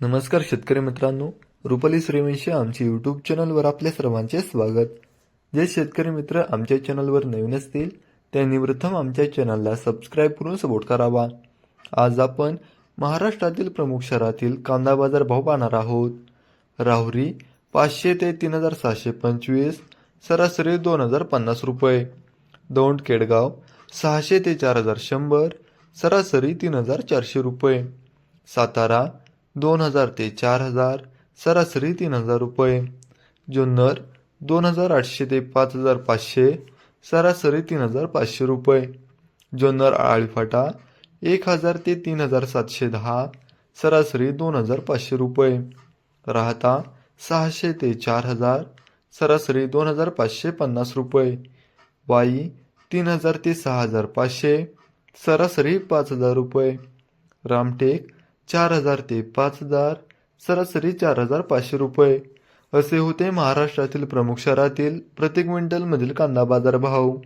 नमस्कार शेतकरी मित्रांनो. रुपाली श्रीवंशी आमच्या यूट्यूब चॅनलवर आपल्या सर्वांचे स्वागत. जे शेतकरी मित्र आमच्या चॅनलवर नवीन असतील त्यांनी प्रथम आमच्या चॅनलला सबस्क्राईब करून सपोर्ट करावा. आज आपण महाराष्ट्रातील प्रमुख शहरातील कांदा बाजार भाव पाहणार आहोत. राहुरी पाचशे ते तीन हजार सहाशे पंचवीस सरासरी दोन हजार पन्नास रुपये. दौंड केडगाव सहाशे ते चार हजार शंभर सरासरी तीन हजार चारशे रुपये. सातारा दोन हजार ते चार हजार सरासरी तीन हजार रुपये. जुन्नर दोन हजार आठशे ते पाच हजार पाचशे सरासरी तीन हजार पाचशे रुपये. जुन्नर आळीफाटा एक हजार ते तीन हजार सातशे दहा सरासरी दोन हजार पाचशे रुपये. राहता सहाशे ते चार हजार सरासरी दोन हजार पाचशे पन्नास रुपये. वाई तीन हजार ते सहा हजार पाचशे सरासरी पाच हजार रुपये. रामटेक चार हजार ते पाच हजार सरासरी चार हजार पाचशे रुपये. असे होते महाराष्ट्रातील प्रमुख शहरातील प्रति क्विंटलमधील कांदा बाजार भाव